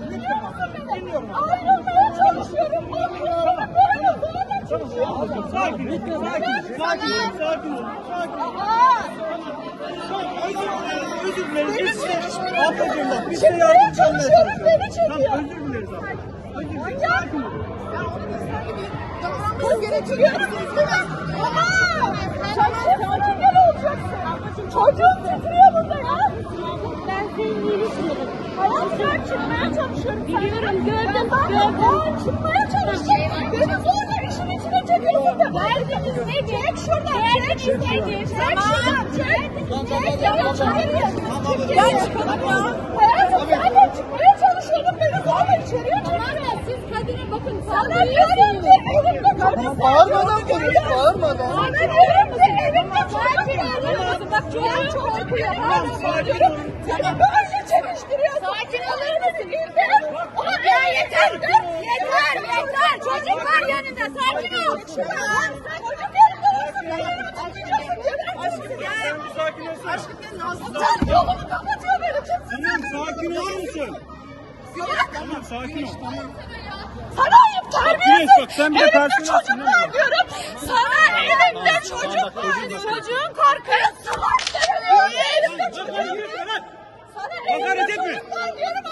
Dinliyorum. Ayrılmaya çalışıyorum. Bakıyorum. Böyle zorla çıkıyorum. Sakin, sakin, sakin, sakin, sakin. Sakin! Özür dileriz, özür dileriz. Biz size, ablacığım bak, biz size yardımcı olmaya çalışıyorum, çalışıyoruz. beni çekiyor. Tamam, özür dileriz abi. Özür dileriz, sakin ol. Üstüne. Aa! Sen sen engel olacaksın. Çocuğum titriyor burada ya. Ben senin iyiliğini çıkmaya çalışıyorum. Biliyorum, gördüm, Ben, gördüm. ben çıkmaya çalışıyorum. Beni zorla işin içine çekiyorsun da. Verdiniz nedir? Çek şuradan, şuradan. nedir? Çek şuradan, çek. Çek ya, çıkalım ya. Hayatım zaten çıkmaya çalışıyordum. Beni zorla içeriye Tamam çekiyor. da siz kadına bakın Sana diyorum ki çocuk var. Bağırmadan konuş, bağırmadan. Sana diyorum ki elimde çocuk var. Bak çocuğun korkuyor. Tamam, sakin ol. Seni böyle çekiştiriyorsun. Sakin olur musun? Ama ya yeter. Yeter yeter. Çocuk var yanında. Sakin ol. Çocuk elimde olsun. Ben elimi tutacaksın. Geberteceksin. Sen bir sakin olsun. Sen yolumu kapatıyor beni. Kimsin Tamam, sakin olur musun? sen? Tamam, sakin ol. Sana ayıp terbiyesiz. bak, sen bir de Elimde çocuk var diyorum. Sana elimde çocuk var. Çocuğun korkuyor. Salak seni. Elimde Bak, çocuk hadi yürü, evet. Sana Hakaret elimde etme. çocuk var diyorum